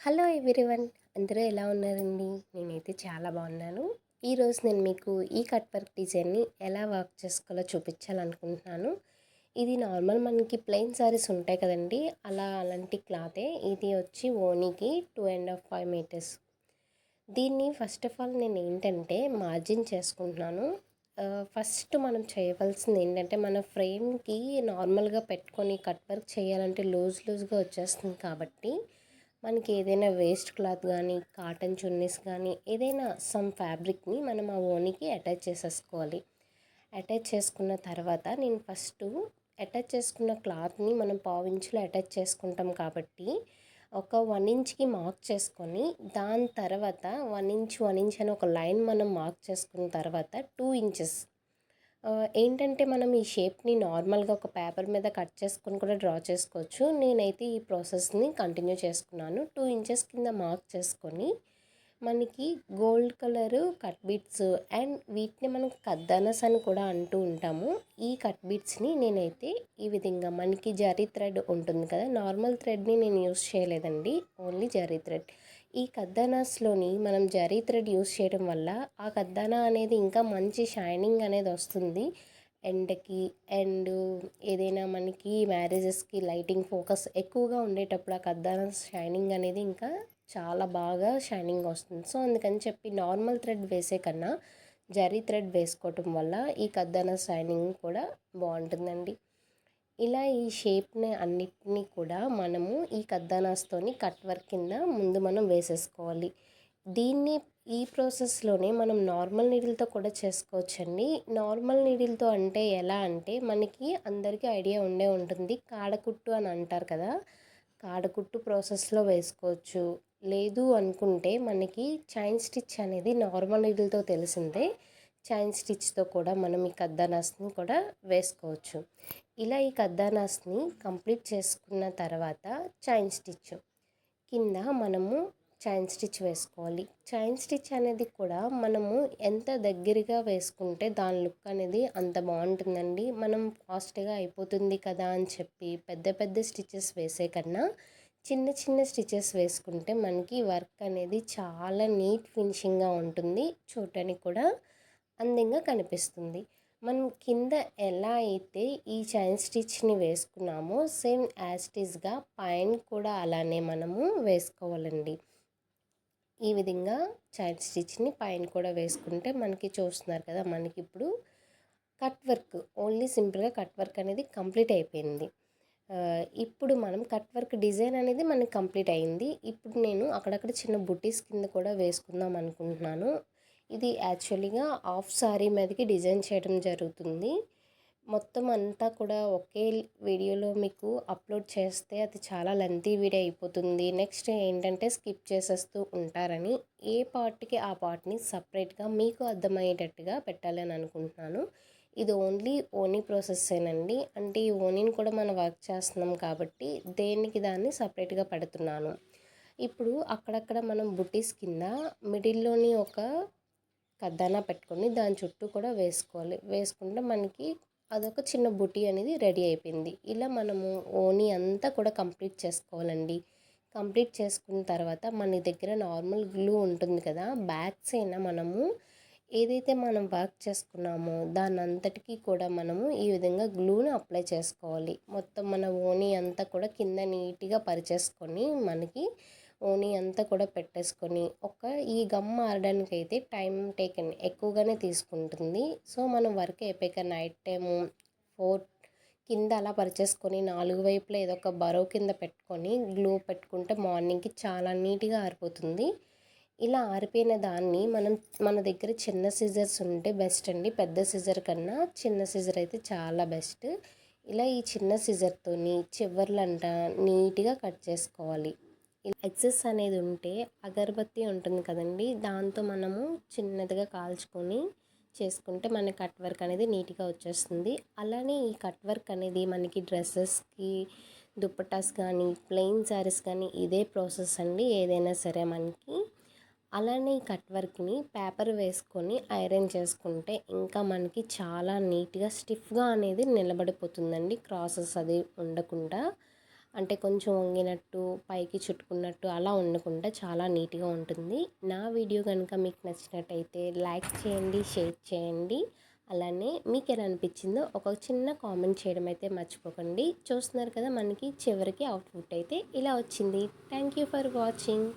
Hello everyone. అందరూ ఎలా ఉన్నారండి? నేనైతే చాలా బాగున్నాను. ఈరోజు నేను మీకు ఈ కట్ వర్క్ డిజైన్ని ఎలా వర్క్ చేసుకోవాలో చూపించాలనుకుంటున్నాను. ఇది నార్మల్ మనకి ప్లెయిన్ సారీస్ ఉంటాయి కదండి. అలా అలాంటి క్లాతే. ఇది వచ్చి ఓనీకి two and half five metres. దీన్ని ఫస్ట్ ఆఫ్ ఆల్ నేను ఏంటంటే మార్జిన్ చేసుకుంటున్నాను. ఫస్ట్ మనం చేయవలసింది ఏంటంటే మన ఫ్రేమ్కి నార్మల్గా పెట్టుకొని కట్ వర్క్ చేయాలంటే లూజ్ లూజ్గా వచ్చేస్తుంది కాబట్టి మనకి ఏదైనా వేస్ట్ క్లాత్ కానీ కాటన్ చున్నీస్ కానీ ఏదైనా సమ్ ఫ్యాబ్రిక్ని మనం ఆ ఓనికి అటాచ్ చేసేసుకోవాలి. అటాచ్ చేసుకున్న తర్వాత నేను ఫస్ట్ అటాచ్ చేసుకున్న క్లాత్ని మనం పావించులో అటాచ్ చేసుకుంటాం కాబట్టి ఒక వన్ ఇంచ్కి మార్క్ చేసుకొని దాని తర్వాత వన్ ఇంచ్ వన్ ఇంచ్ అని ఒక లైన్ మనం మార్క్ చేసుకున్న తర్వాత టూ ఇంచెస్ ఏంటంటే మనం ఈ షేప్ని నార్మల్గా ఒక పేపర్ మీద కట్ చేసుకొని కూడా డ్రా చేసుకోవచ్చు. నేనైతే ఈ ప్రాసెస్ని కంటిన్యూ చేసుకున్నాను. టూ ఇంచెస్ కింద మార్క్ చేసుకొని మనకి gold colour cut beads and వీటిని మనం కద్దనస్ అని కూడా అంటూ ఉంటాము. ఈ కట్ బీట్స్ని నేనైతే ఈ విధంగా మనకి జరీ థ్రెడ్ ఉంటుంది కదా నార్మల్ థ్రెడ్ని నేను యూస్ చేయలేదండి. Only zari thread. ఈ కద్దానాస్లోని మనం జరీ థ్రెడ్ యూస్ చేయడం వల్ల ఆ కద్దానా అనేది ఇంకా మంచి షైనింగ్ అనేది వస్తుంది. ఎండకి అండ్ ఏదైనా మనకి మ్యారేజెస్కి లైటింగ్ ఫోకస్ ఎక్కువగా ఉండేటప్పుడు ఆ కద్దానా షైనింగ్ అనేది ఇంకా చాలా బాగా షైనింగ్ వస్తుంది. సో అందుకని చెప్పి నార్మల్ థ్రెడ్ వేసే కన్నా జరీ థ్రెడ్ వేసుకోవటం వల్ల ఈ కద్దానా షైనింగ్ కూడా బాగుంటుందండి. ఇలా ఈ షేప్ని అన్నిటినీ కూడా మనము ఈ కద్దానాస్తోని కట్ వర్క్ కింద ముందు మనం వేసేసుకోవాలి. దీన్ని ఈ ప్రాసెస్లోనే మనం నార్మల్ నీడిల్తో కూడా చేసుకోవచ్చండి. నార్మల్ నీడిల్తో అంటే ఎలా అంటే మనకి అందరికీ ఐడియా ఉండే ఉంటుంది. కాడకుట్టు అని అంటారు కదా కాడకుట్టు ప్రాసెస్లో వేసుకోవచ్చు. లేదు అనుకుంటే మనకి చైన్ స్టిచ్ అనేది నార్మల్ నీడిల్తో తెలిసిందే చైన్ స్టిచ్తో కూడా మనం ఈ కద్దానాస్ని కూడా వేసుకోవచ్చు. ఇలా ఈ కద్దానాస్ని కంప్లీట్ చేసుకున్న తర్వాత చైన్ స్టిచ్. కింద మనము చైన్ స్టిచ్ వేసుకోవాలి. చైన్ స్టిచ్ అనేది కూడా మనము ఎంత దగ్గరగా వేసుకుంటే దాని లుక్ అనేది అంత బాగుంటుందండి. మనం ఫాస్ట్గా అయిపోతుంది కదా అని చెప్పి పెద్ద పెద్ద స్టిచెస్ వేసే కన్నా చిన్న చిన్న స్టిచెస్ వేసుకుంటే మనకి వర్క్ అనేది చాలా నీట్ ఫినిషింగ్గా ఉంటుంది. చూడటానికి కూడా అందంగా కనిపిస్తుంది. మనం కింద ఎలా అయితే ఈ చైన్ స్టిచ్ని వేసుకున్నామో సేమ్ యాస్టిజ్గా పైన కూడా అలానే మనము వేసుకోవాలండి. ఈ విధంగా చైన్ స్టిచ్ని పైన కూడా వేసుకుంటే మనకి చూస్తున్నారు కదా మనకి ఇప్పుడు కట్ వర్క్ ఓన్లీ సింపుల్గా కట్ వర్క్ అనేది కంప్లీట్ అయిపోయింది. ఇప్పుడు మనం కట్ వర్క్ డిజైన్ అనేది మనకి కంప్లీట్ అయింది. ఇప్పుడు నేను అక్కడక్కడ చిన్న బుటీస్ కింద కూడా వేసుకుందాం అనుకుంటున్నాను. ఇది యాక్చువల్లీగా హాఫ్ సారీ మీదకి డిజైన్ చేయడం జరుగుతుంది. మొత్తం అంతా కూడా ఒకే వీడియోలో మీకు అప్లోడ్ చేస్తే అది చాలా లెంతీ వీడియో అయిపోతుంది. నెక్స్ట్ ఏంటంటే స్కిప్ చేసేస్తూ ఉంటారని ఏ పార్ట్కి ఆ పార్ట్ని సపరేట్గా మీకు అర్థమయ్యేటట్టుగా పెట్టాలని అనుకుంటున్నాను. ఇది ఓన్లీ ఓనీ ప్రాసెస్సేనండి అంటే ఈ ఓనీని కూడా మనం వర్క్ చేస్తున్నాం కాబట్టి దేనికి దాన్ని సపరేట్గా పెడుతున్నాను. ఇప్పుడు అక్కడక్కడ మనం బుటీస్ కింద మిడిల్లోని ఒక కద్దానా పెట్టుకొని దాని చుట్టూ కూడా వేసుకోవాలి. వేసుకుంటే మనకి అదొక చిన్న బుటీ అనేది రెడీ అయిపోయింది. ఇలా మనము ఓనీ అంతా కూడా కంప్లీట్ చేసుకోవాలండి. కంప్లీట్ చేసుకున్న తర్వాత మన దగ్గర నార్మల్ గ్లూ ఉంటుంది కదా బ్యాగ్స్ అయినా మనము ఏదైతే మనం వర్క్ చేసుకున్నామో దాని అంతటికీ కూడా మనము ఈ విధంగా గ్లూని అప్లై చేసుకోవాలి. మొత్తం మన ఓనీ అంతా కూడా కింద నీట్గా పరిచేసుకొని మనకి ఓనీ అంతా కూడా పెట్టేసుకొని ఒక ఈ గమ్ ఆరడానికి అయితే టైం టేకన్ ఎక్కువగానే తీసుకుంటుంది. సో మనం వర్క్ అయిపోయాక నైట్ టైము ఫోర్ కింద అలా పరిచేసుకొని నాలుగు వైపులా ఏదో ఒక బరో కింద పెట్టుకొని గ్లూ పెట్టుకుంటే మార్నింగ్కి చాలా నీట్గా ఆరిపోతుంది. ఇలా ఆరిపోయిన దాన్ని మనం మన దగ్గర చిన్న సిజర్స్ ఉంటే బెస్ట్ అండి. పెద్ద సిజర్ కన్నా చిన్న సిజర్ అయితే చాలా బెస్ట్. ఇలా ఈ చిన్న సిజర్తోని చివర్లంట నీట్గా కట్ చేసుకోవాలి. ఎక్సెస్ అనేది ఉంటే అగరబత్తి ఉంటుంది కదండి దాంతో మనము చిన్నదిగా కాల్చుకొని చేసుకుంటే మన కట్ వర్క్ అనేది నీట్గా వచ్చేస్తుంది. అలానే ఈ కట్ వర్క్ అనేది మనకి డ్రెస్సెస్కి దుప్పటాస్ కానీ ప్లెయిన్ శారీస్ కానీ ఇదే ప్రాసెస్ అండి ఏదైనా సరే మనకి. అలానే ఈ కట్ వర్క్ని పేపర్ వేసుకొని ఐరన్ చేసుకుంటే ఇంకా మనకి చాలా నీట్గా స్టిఫ్గా అనేది నిలబడిపోతుందండి క్రాసెస్ అది ఉండకుండా. అంటే కొంచెం వంగినట్టు పైకి చుట్టుకున్నట్టు అలా ఉండకుండా చాలా నీట్గా ఉంటుంది. నా వీడియో కనుక మీకు నచ్చినట్టయితే లైక్ చేయండి షేర్ చేయండి. అలానే మీకు ఎలా అనిపించిందో ఒక చిన్న కామెంట్ చేయడం అయితే మర్చిపోకండి. చూస్తున్నారు కదా మనకి చివరికి అవుట్పుట్ అయితే ఇలా వచ్చింది. Thank you for watching.